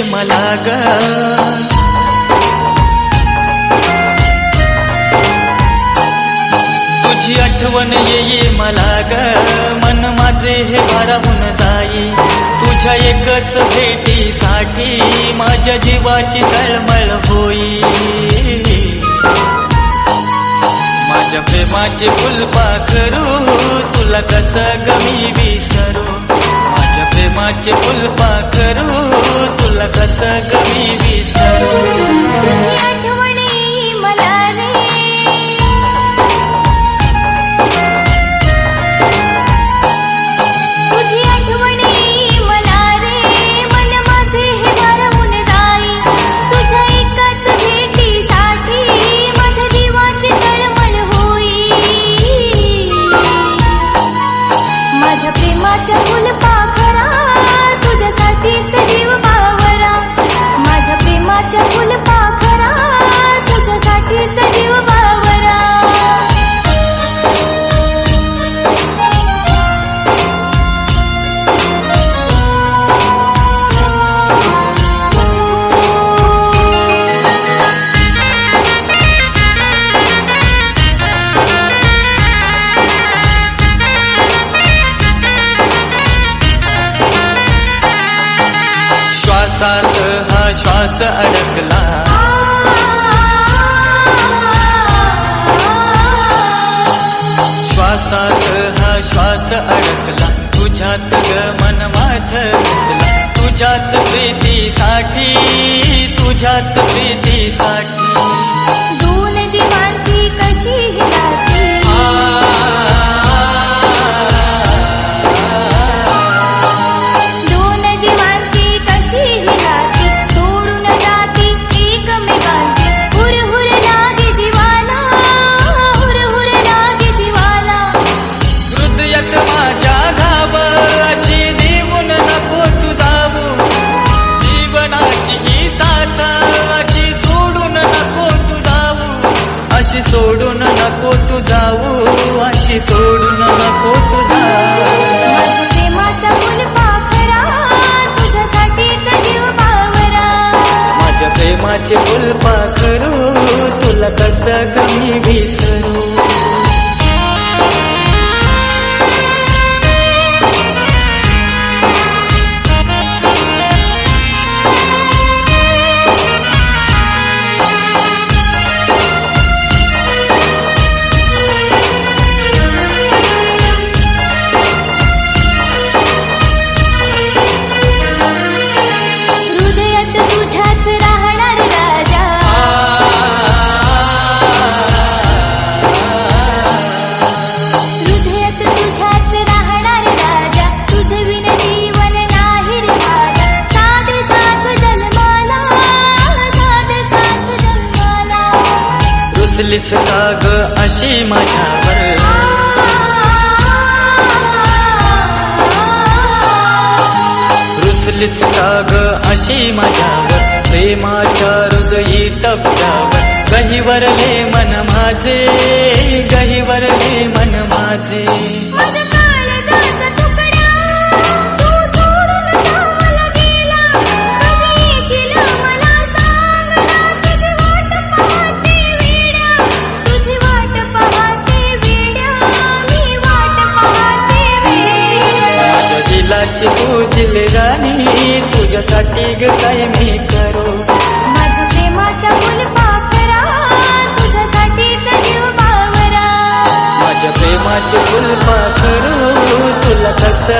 मला ग तुझी आठवण येई मला ग। मन माझे हे भाराहून जाई। तुझ्या एकच भेटीसाठी माझ्या जीवाची तळमळ होई। माझ्या प्रेमाचे फुलपा करू तुला कस गमी विसरू? प्रेमाचे फुलपा करू तुला कस गमी विसरू हा श्वास अडकला. श्वासात हा श्वास अडकला. तुझ्यात ग मन माझ तुझ्याच प्रीतीसाठी तुझ्याच प्रीतीसाठी. घाव अशी देऊन नको तू जीवनाची ही साथ अशी सोडून नको तू जाऊ अशी सोडून नको तू जाऊ अशी सोडून नको तू जाऊ माझ्या प्रेमाचे फुलपा करू तुला कस कमी विसरू? रुसलीस का अशी माझ्यावर. रुसलीस का अशी माझ्यावर. प्रेमाच्या हृदयी टप्प्यावर गहीवरले मन माझे गहीवरले मन माझे. दिलाची तू राणी तुझ्यासाठी ग काय मी करू? माझ्या प्रेमाच्या फुलपाखरा तुझ्यासाठीच जीव बावरा माझ्या प्रेमाचे फुलपा करू तुला कस